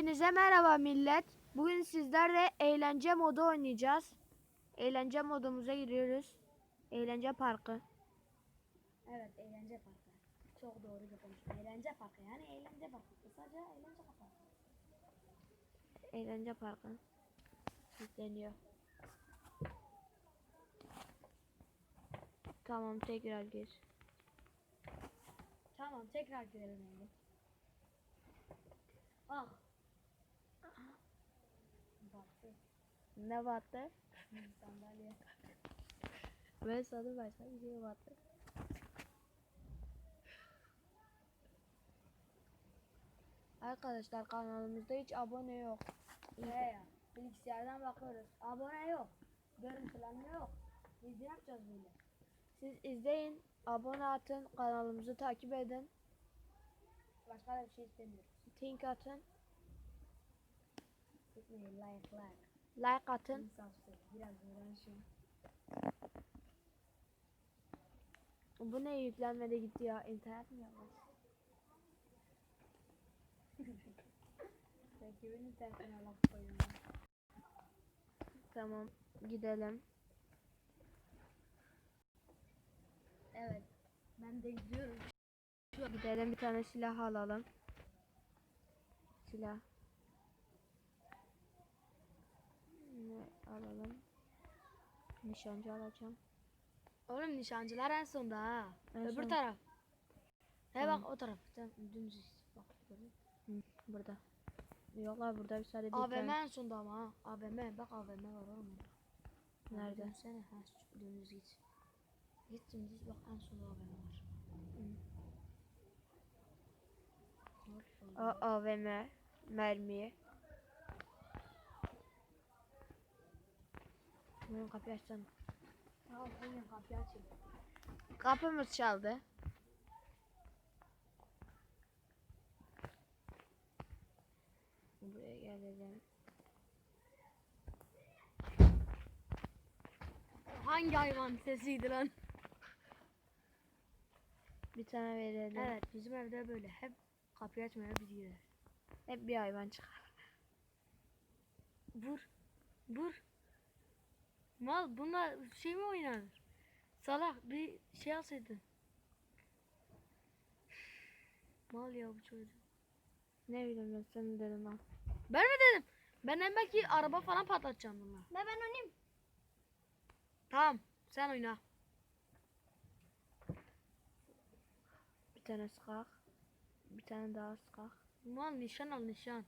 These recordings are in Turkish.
Hepinize merhaba millet. Bugün sizlerle eğlence modu oynayacağız. Eğlence modumuza giriyoruz. Eğlence parkı. Evet eğlence parkı. Çok doğru bir konuşma. Eğlence parkı yani eğlence parkı. Kısaca eğlence parkı. Eğlence parkı. Yükleniyor. Tamam tekrar gir. Tamam tekrar girelim. Ah. Ne battı? Sandalye. Ben sana başka bir şey battı. Arkadaşlar kanalımızda hiç abone yok. Ne ya? Bilgisayardan bakıyoruz. Abone yok. Görüntülenme yok. Biz ne yapacağız böyle? Siz izleyin, abone atın, kanalımızı takip edin, Başka da bir şey istemiyoruz. think atın, like like. like atın. İnsafsız. Biraz uğraşın. Bu ne yüklenmede gitti ya? İnternet mi yavaş? Rakibin internetine laf koyuyorum. Tamam, gidelim. Evet. Ben de gidiyorum. Gidelim bir tane silah alalım. Silah. Ne alalım? Nişancı alacağım. Oğlum nişancılar en sonda ha. En Öbür son. taraf. He Tamam. bak o taraf. Sen dümdüz bak. gördün? Hı, burada. Yok lan burada bir sadece bir AVM tane. en sonda ama ha. AVM bak AVM var oğlum. Nerede? Dönsene ha dümdüz git. Git dümdüz bak en sonda AVM var. A AVM. Mermi. Benim kapıyı açsana. Tamam oğlum kapıyı açayım. Kapımız çaldı. Buraya gelelim. Hangi hayvan sesiydi lan? Bir tane verelim. Evet bizim evde böyle hep kapıyı açmaya biz. Hep bir hayvan çıkar. Vur. Vur. Mal bunlar şey mi oynar? Salak bir şey alsaydın. Mal ya bu çocuk. Ne bileyim ben sen dedim lan. Ben mi dedim? Ben hem belki araba falan patlatacağım bunlar. Ben ben oynayayım. Tamam sen oyna. Bir tane sıkak. Bir tane daha sıkak. Mal nişan al nişan.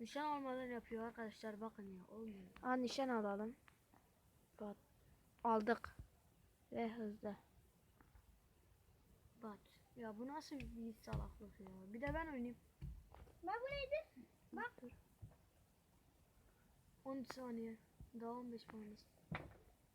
Nişan olmadan yapıyor arkadaşlar bakın ya olmuyor. Aa nişan alalım. Bak. Aldık. Ve hızlı. Bak ya bu nasıl bir salaklık ya. Bir de ben oynayayım. Ben bu neydi? Bak. 13 saniye. Daha 15 saniye.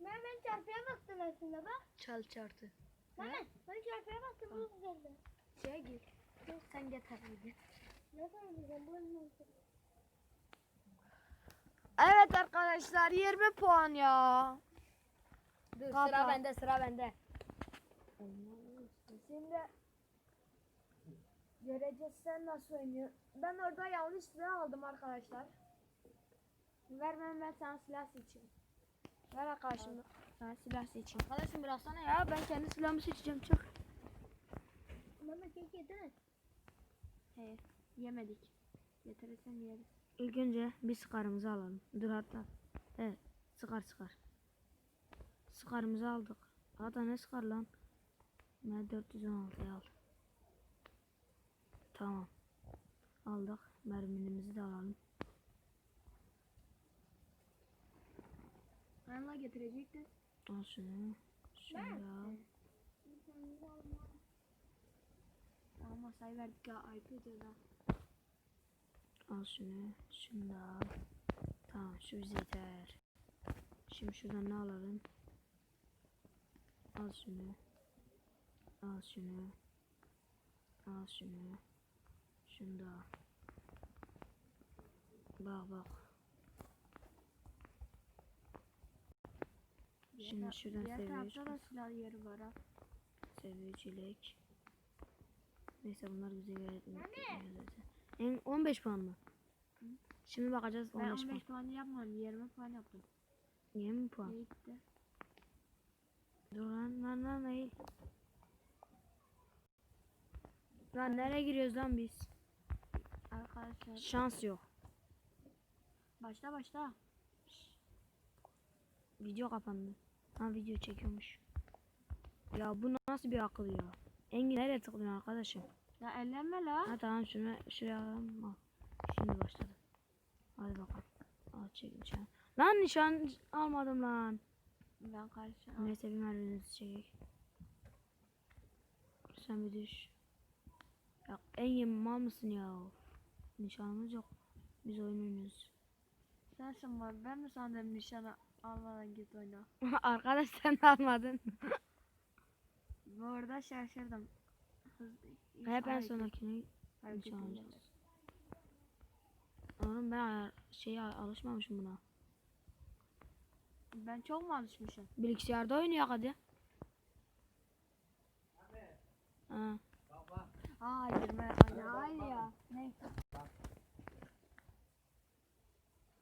Ben ben çarpıya baktım aslında bak. Çal çarptı. Ben ben çarpıya baktım bu güzeldi. Şeye gir. Sen getir hadi. Ne söyleyeceğim bu Evet arkadaşlar 20 puan ya. Dur Kapa. sıra bende sıra bende. Şimdi göreceğiz sen nasıl oynuyorsun. Ben orada yanlış silah aldım arkadaşlar. Ver ben ben sana silah seçeyim. Ver arkadaşım sana silah seçeyim. Arkadaşım bıraksana ya ben kendi silahımı seçeceğim çık. Mama kek yedin Hayır yemedik. Getirirsen yeriz. İlk önce bir sıkarımızı alalım. Dur hatta. Evet sıkar sıkar. Sıkarımızı aldık. Hatta ne sıkar lan? Ben 416'yı al. Tamam. Aldık. Merminimizi de alalım. Ben la getirecektim. Al şunu. Şunu al. Ama masayı verdik ya ayıp da. Al şunu. Şunu da al. Tamam şu bize yeter. Şimdi şuradan ne alalım? Al şunu. Al şunu. Al şunu. Şunu da al. Bak bak. Şimdi şuradan seviye silah yeri var ha. Seviyecilik. Neyse bunlar bize zaten. En 15 puan mı? Şimdi bakacağız Ben 15 puan. 15 puan yapmadım. 20 puan yaptım. 20 puan. İyi gitti. Dur lan lan lan eğil. Lan nereye giriyoruz lan biz? Arkadaşlar. Şans yok. Başla başla. Video kapandı. Ha video çekiyormuş. Ya bu nasıl bir akıl ya? Engin nereye tıklıyorsun arkadaşım? Ya ellenme la. Ha tamam şunu şuraya alalım. Al. Şimdi başladı. Hadi bakalım. Al çek nişan. Lan nişan almadım lan. Ben karşı. Neyse bir mermimizi çekek. Sen bir düş. Ya Engin mal mısın ya? Nişanımız yok. Biz oynuyoruz. Sensin var. Ben mi sandım nişanı almadan git oyna. Arkadaş sen de almadın. Bu arada şaşırdım. Hiç Hep en sonrakini nişan alacağız. Oğlum ben şeye alışmamışım buna. Ben çok mu alışmışım? Bilgisayarda oynuyor hadi. Ha. Aa 20. Hayır ya. Ne?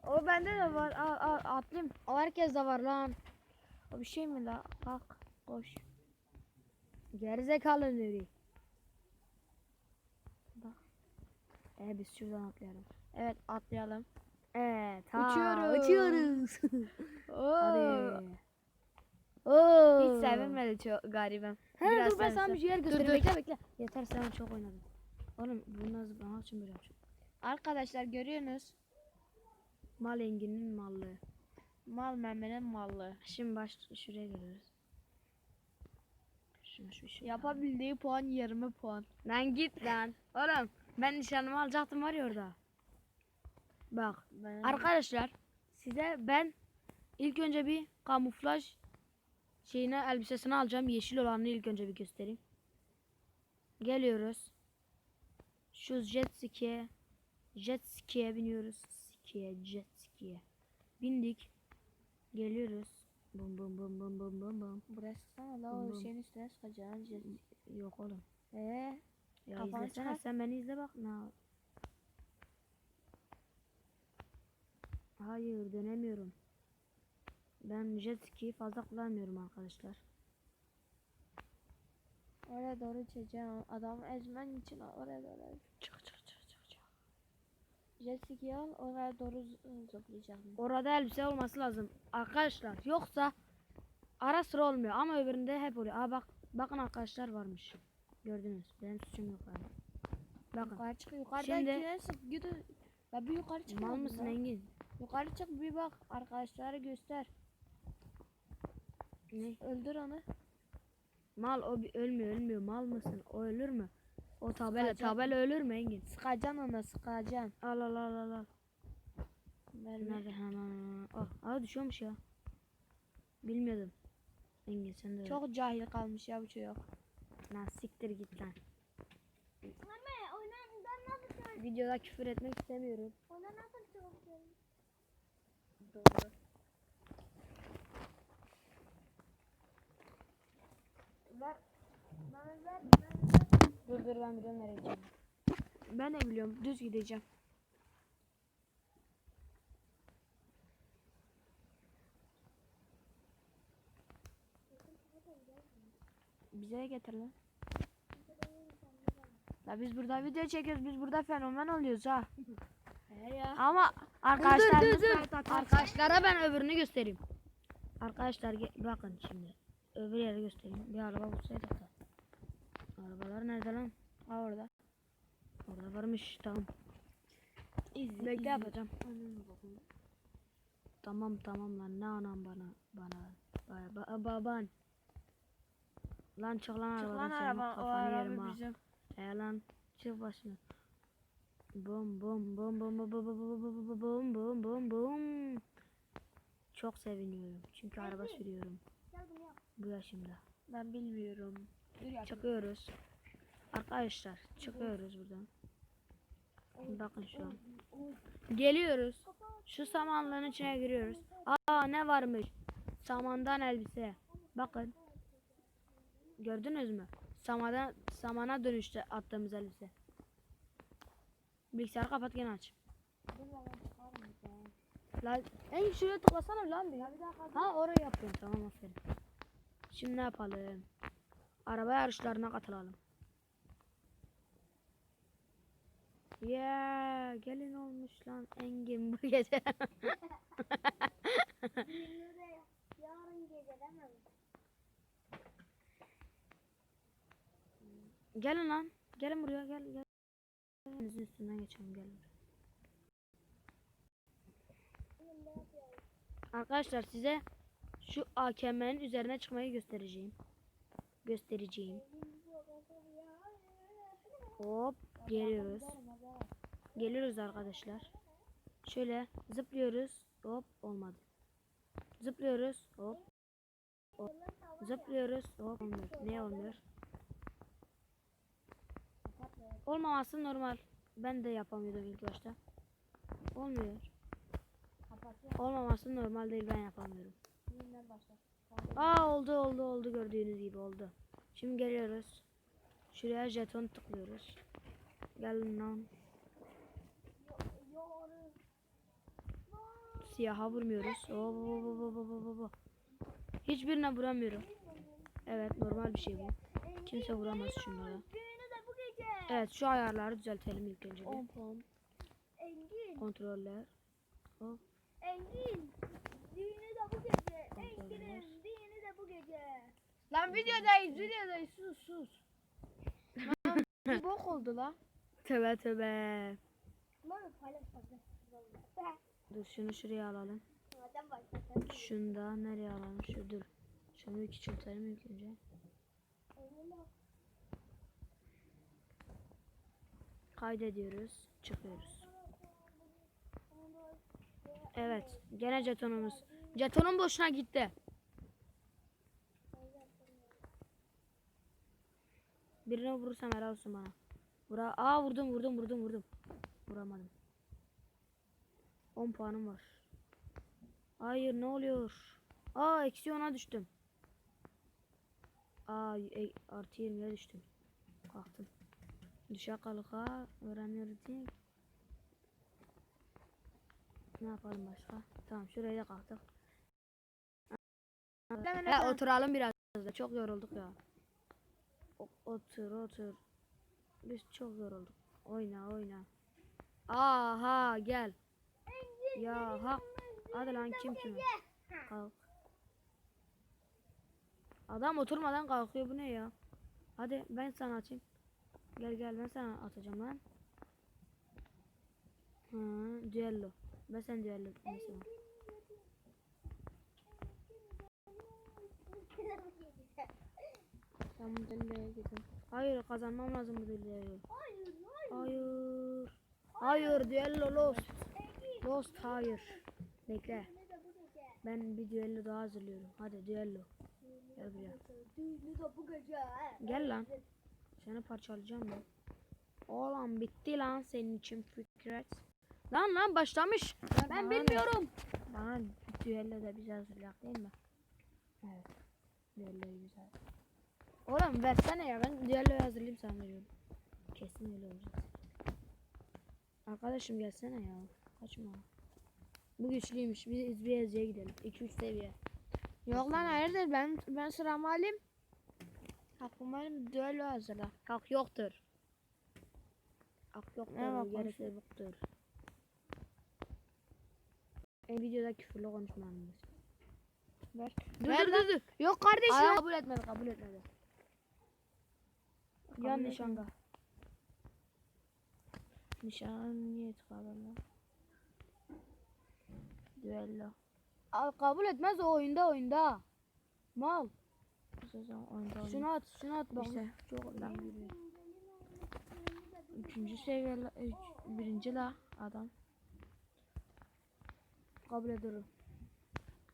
O bende de var. Al al atlayayım. O herkes de var lan. O bir şey mi la? Kalk koş. Gerizekalı nereye? Bak. Ee biz şuradan atlayalım. Evet atlayalım. Evet. ha, Uçuyoruz. Uçuyoruz. Oo. Hadi. Oo. Hiç sevinmedi çok garibim. He Biraz dur ben sana bir Dur, göstereyim. dur. Bekle bekle. Yeter sen çok oynadın. Oğlum bu nasıl bana için biraz çok. Arkadaşlar görüyorsunuz. Mal Engin'in mallığı. Mal memenin mallı. Şimdi baş şuraya geliyoruz. Şunu şu şu. Yapabildiği puan 20 puan. Lan git lan. Oğlum ben nişanımı alacaktım var ya orada. Bak Ben... arkadaşlar size ben ilk önce bir kamuflaj şeyine elbisesini alacağım. Yeşil olanını ilk önce bir göstereyim. Geliyoruz. Şu jet ski'ye jet ski'ye biniyoruz. Ski'ye jet ski'ye. Bindik. Geliyoruz. Bum bum bum bum bum bum bum. Burası sana la o şeyin üstüne sıkacaksın. Yok oğlum. Eee? Ya Kafanı izlesene çıkar. sen beni izle bak. Ne? Hayır dönemiyorum. Ben jet ski'yi fazla kullanmıyorum arkadaşlar. Oraya doğru çekeceğim. Adamı ezmen için oraya doğru. Çık çık çık çık çık. Jet ski al oraya doğru zıplayacağım. Orada elbise olması lazım arkadaşlar. Yoksa ara sıra olmuyor ama öbüründe hep oluyor. Aa bak bakın arkadaşlar varmış. Gördünüz. Benim suçum yok yani. Bakın. Yukarı çık yukarıda Şimdi- gidin. Ya bir yukarı çık. Mal mısın Engin? Yukarı çık bir bak arkadaşlara göster. Ne? Öldür onu. Mal o bir ölmüyor ölmüyor. Mal mısın? O ölür mü? O tabela Sıkacak. tabela ölür mü Engin? Sıkacaksın ona sıkacaksın. Al al al al al. Nerede hemen? Oh, aa düşüyormuş ya. Bilmiyordum. Engin sen de Çok cahil kalmış ya bu çocuk. Lan siktir git lan. Videoda küfür etmek istemiyorum. Doğru. Dur dur ben biliyorum nereye gideceğim. Ben de biliyorum düz gideceğim. Bize getir lan. La biz burada video çekiyoruz. Biz burada fenomen oluyoruz ha. He ya. Ama arkadaşlar dur, dur. Arkadaşlara ben öbürünü göstereyim. Arkadaşlar bakın şimdi. Öbür yere göstereyim. Bir araba bulsaydık da. Arabalar nerede lan? Ha orada. Orada varmış tamam. İzle, Bekle izle. yapacağım. Tamam tamam lan ne anam bana bana ba- ba- baban. Lan çık lan Çık arabadan lan senin araba. O araba bizim. He lan çık başına. Bum bum bum bum bum bum bum bum bum bum bum. Çok seviniyorum çünkü araba sürüyorum. Bu yaşımda. Ben bilmiyorum. Çıkıyoruz. Arkadaşlar çıkıyoruz buradan. Bakın şu an. Geliyoruz. Şu samanlığın içine giriyoruz. Aa ne varmış? Samandan elbise. Bakın. Gördünüz mü? Samadan samana dönüştü attığımız elbise. Bilgisayarı kapat gene aç. Lan en şuraya tıklasana lan bir. Ha oraya yapıyorum tamam aferin. Şimdi ne yapalım? Araba yarışlarına katılalım. Ya gelin olmuş lan Engin bu gece. Yarın gece mi? gelin lan. Gelin buraya gel gel. Elinizin üstünden geçelim gelin. Arkadaşlar size şu AKM'nin üzerine çıkmayı göstereceğim. Göstereceğim. Hop geliyoruz. Geliyoruz arkadaşlar. Şöyle zıplıyoruz. Hop olmadı. Zıplıyoruz. Hop. hop. Zıplıyoruz. Hop olmuyor. Ne olmuyor? Olmaması normal. Ben de yapamıyordum ilk başta. Olmuyor. Olmaması normal değil ben yapamıyorum. Aa oldu oldu oldu gördüğünüz gibi oldu. Şimdi geliyoruz. Şuraya jeton tıklıyoruz. Gelin lan. Siyaha vurmuyoruz. Oo, bo, bo, bo, bo, bo, bo. Hiçbirine vuramıyorum. Evet normal bir şey bu. Kimse vuramaz şunlara. Evet şu ayarları düzeltelim ilk önce. bir. 10 puan. Engin. Kontroller. Hop. Engin. Düğünü de bu gece. Engin'in de bu gece. Lan videodayız videodayız sus sus. Lan bir bok oldu la. Tövbe tövbe. Lan paylaşmadı. Dur şunu şuraya alalım. Madem. Şunu da nereye alalım? Şu dur. Şunu küçültelim ilk önce. Kaydediyoruz. Çıkıyoruz. Evet. Gene jetonumuz. Jetonum boşuna gitti. Birine vurursam helal olsun bana. Vura Aa vurdum vurdum vurdum vurdum. Vuramadım. 10 puanım var. Hayır ne oluyor? Aa eksi 10'a düştüm. Aa e, artı 20'ye düştüm. Kalktım. Düşe kalıka öğreniyoruz değil. Ne yapalım başka? Tamam şuraya da kalktık. He, oturalım biraz da. Çok yorulduk ya. Otur otur. Biz çok yorulduk. Oyna oyna. Aha gel. Ya ha. Hadi lan kim kim? Kalk. Adam oturmadan kalkıyor bu ne ya? Hadi ben sana atayım. Gel gel ben sana atacağım lan. Ha, düello. Ben sen düello mesela. Ben bu düelloya gidiyorum. Hayır kazanmam lazım bu düelloyu. Hayır, hayır. Hayır. Hayır düello lost. Lost hayır. Bekle. Ben bir düello daha hazırlıyorum. Hadi düello. Gel buraya. Gel lan. Seni parçalayacağım ben. Oğlum bitti lan senin için Fikret. Lan lan başlamış. Ben ne? bilmiyorum. Bana düello da bize hazırlayak değil mi? Evet. Düelloyu güzel. Oğlum versene ya ben düelloyu hazırlayayım sana veriyorum. Kesin öyle olacak. Arkadaşım gelsene ya. Kaçma. Bu güçlüymüş. Biz bir ezciye gidelim. 2-3 seviye. Yok lan hayırdır ben ben sıramı alayım. Hakkım benim düello hazırla. Hak yoktur. Hak yoktur. Ne bak yoktur. En videoda küfürlü konuşmanız. Ver. Dur dur dur dur. Yok kardeşim. Aa, kabul etmedi kabul etmedi. Etmedi. nişanga. Nişan niye tıkadı lan? Düello. Aa, kabul etmez o oyunda oyunda. Mal. Oyunda Şunu at şunu at bak. İşte çok lan yürüyor. Üçüncü seviye üç, birinci la adam. Kabul ederim.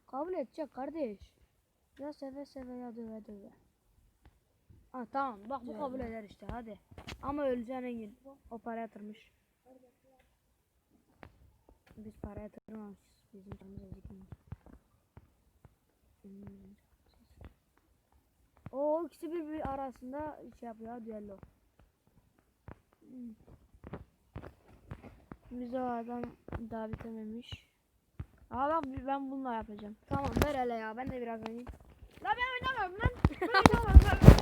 Kabul edecek kardeş. Ya seve seve ya döve döve. Ha tamam bak bu kabul eder işte hadi. Ama öleceksin Engin. O para yatırmış. Biz para yatırmamışız. Bizim canımız acıkmış. O ikisi bir, bir arasında şey yapıyor düello. Biz o adam daha bitememiş. Aa bak ben bununla yapacağım. Tamam ver hele ya ben de biraz oynayayım. La ben oynamıyorum lan. Ben. Ben oynamıyorum.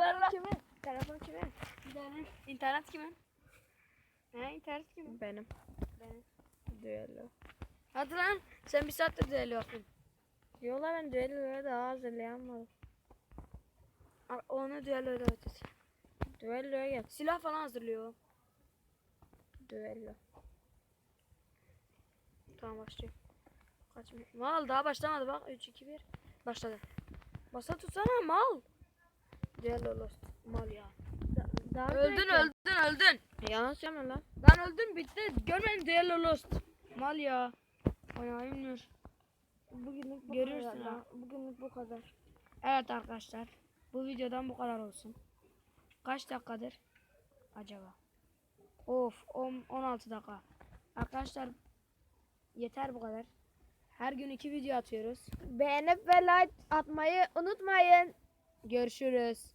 Ver lan. Telefon kimin? Telefon kimin? Benim. İnternet kimin? He internet kimin? Benim. Benim. Düello. Hadi lan sen bir saattir düello yapıyorsun. Yola ben düelloya daha hazırlayamadım. Onu düelloya da ötesi. Düelloya gel. Silah falan hazırlıyor. Düello. Tamam başlıyor. Kaç? Mal daha başlamadı bak 3 2 1 başladı. Basa tutsana mal. Düello lost. Mal ya. Daha Öldün belki- öldün öldün. Yalan söyleme lan. Lan öldün bitti. Görmedin düello lost. Mal ya. Oynayamıyor. Bugünlük bu Görürsün kadar. ha. Bugünlük bu kadar. Evet arkadaşlar. Bu videodan bu kadar olsun. Kaç dakikadır? Acaba? Of 10 16 dakika. Arkadaşlar yeter bu kadar. Her gün iki video atıyoruz. Beğenip ve like atmayı unutmayın. Görüşürüz.